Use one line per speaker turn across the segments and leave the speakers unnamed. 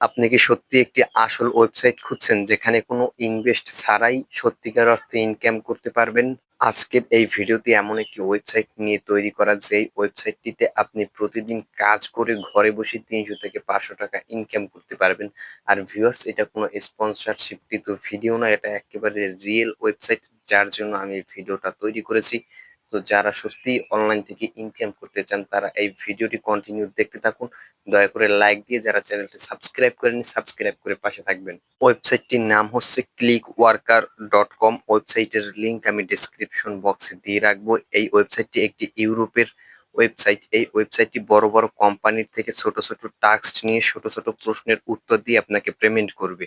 আপনি কি সত্যি একটি আসল ওয়েবসাইট খুঁজছেন যেখানে কোনো ইনভেস্ট ছাড়াই সত্যিকার অর্থে ইনকাম করতে পারবেন? আজকের এই ভিডিওতে এমন একটি ওয়েবসাইট নিয়ে তৈরি করা যেই ওয়েবসাইটটিতে আপনি প্রতিদিন কাজ করে ঘরে বসে ৩০০ থেকে ৫০০ টাকা ইনকাম করতে পারবেন। আর ভিউয়ার্স এটা কোনো স্পন্সরশিপকৃত ভিডিও না, এটা একেবারে রিয়েল ওয়েবসাইট যার জন্য আমি ভিডিওটা তৈরি করেছি। তো যারা সত্যিই অনলাইন থেকে ইনকাম করতে চান, তারা এই ভিডিওটি কন্টিনিউ দেখতে থাকুন। দয়া করে লাইক দিয়ে যারা চ্যানেলটি সাবস্ক্রাইব করেনি সাবস্ক্রাইব করে পাশে থাকবেন। ওয়েবসাইটটির নাম হচ্ছে ক্লিক ওয়ার্কার ডট কম ওয়েবসাইটের লিঙ্ক আমি ডিসক্রিপশন বক্সে দিয়ে রাখব। এই ওয়েবসাইটটি একটি ইউরোপের ওয়েবসাইট এই ওয়েবসাইটটি বড় বড় কোম্পানির থেকে ছোট ছোট টাস্ক নিয়ে ছোট ছোট প্রশ্নের উত্তর দিয়ে আপনাকে পেমেন্ট করবে।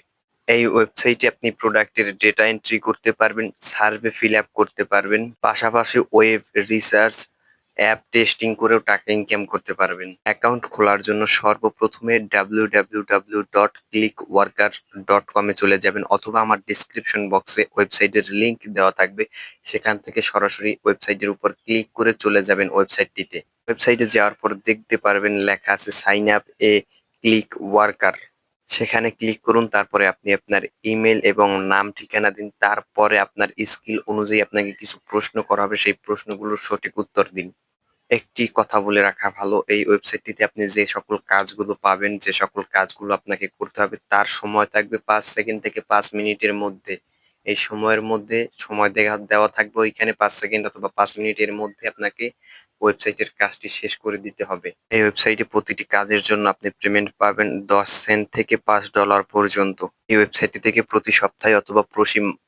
এই ওয়েবসাইটে আপনি প্রোডাক্টের ডেটা এন্ট্রি করতে পারবেন সার্ভে ফিল আপ করতে পারবেন, পাশাপাশি ওয়েব রিসার্চ অ্যাপ টেস্টিং করেও টাকা ইনকাম করতে পারবেন। অ্যাকাউন্ট খোলার জন্য সর্বপ্রথমে W W W dot click worker dot কমে চলে যাবেন অথবা আমার ডিসক্রিপশন বক্সে ওয়েবসাইটের লিঙ্ক দেওয়া থাকবে। সেখান থেকে সরাসরি ওয়েবসাইটের উপর ক্লিক করে চলে যাবেন ওয়েবসাইটটিতে ওয়েবসাইটে যাওয়ার পর দেখতে পারবেন লেখা আছে সাইন আপ এ ক্লিক ওয়ার্কার সেখানে ক্লিক করুন, তারপরে আপনি আপনার ইমেল এবং নাম, ঠিকানা দিন, তারপরে আপনার স্কিল অনুযায়ী আপনাকে কিছু প্রশ্ন করা হবে, সেই প্রশ্নগুলোর সঠিক উত্তর দিন। একটি কথা বলে রাখা ভালো, এই ওয়েবসাইটটিতে আপনি যে সকল কাজগুলো পাবেন, যে সকল কাজগুলো আপনাকে করতে হবে, তার সময় থাকবে পাঁচ সেকেন্ড থেকে পাঁচ মিনিটের মধ্যে। এই সময়ের মধ্যে সময় দেখা দেওয়া থাকবে ওইখানে পাঁচ সেকেন্ড অথবা পাঁচ মিনিটের মধ্যে আপনাকে ওয়েবসাইটের কাজটি শেষ করে দিতে হবে। এই ওয়েবসাইটে প্রতিটি কাজের জন্য আপনি পেমেন্ট পাবেন দশ সেন্ট থেকে পাঁচ ডলার পর্যন্ত। এই ওয়েবসাইটটি থেকে প্রতি সপ্তাহে অথবা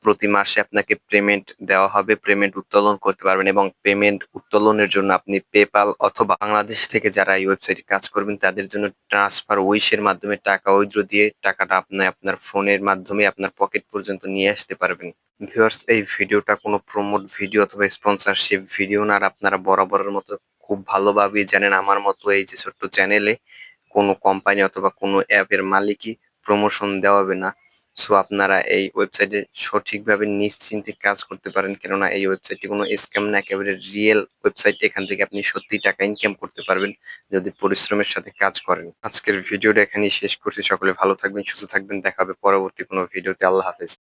প্রতি মাসে আপনাকে পেমেন্ট দেওয়া হবে পেমেন্ট উত্তোলন করতে পারবেন এবং পেমেন্ট উত্তোলনের জন্য আপনি পেপাল অথবা বাংলাদেশ থেকে যারা এই ওয়েবসাইটে কাজ করবেন, তাদের জন্য ট্রান্সফার উইশের মাধ্যমে টাকা উইথড্র দিয়ে টাকাটা আপনি, আপনার ফোনের মাধ্যমে আপনার পকেট পর্যন্ত নিয়ে আসতে পারবেন। ভিউয়ার্স এই ভিডিওটা কোনো প্রমোট ভিডিও অথবা স্পন্সরশিপ ভিডিও না আর আপনারা বরাবরের মতো খুব ভালোভাবেই জানেন আমার মতো এই যে ছোট্ট চ্যানেলে কোনো কোম্পানি অথবা কোনো অ্যাপের মালিকই প্রমোশন দেওয়া হবে না। সো আপনারা এই ওয়েবসাইটে সঠিকভাবে নিশ্চিন্তে কাজ করতে পারেন। কেননা এই ওয়েবসাইটটি কোনো স্ক্যাম না, একেবারে রিয়েল ওয়েবসাইট এখান থেকে আপনি সত্যি টাকা ইনকাম করতে পারবেন যদি পরিশ্রমের সাথে কাজ করেন। আজকের ভিডিওটা এখানেই শেষ করছি। সকলে ভালো থাকবেন, সুস্থ থাকবেন। দেখা হবে পরবর্তী কোনো ভিডিওতে আল্লাহ হাফেজ।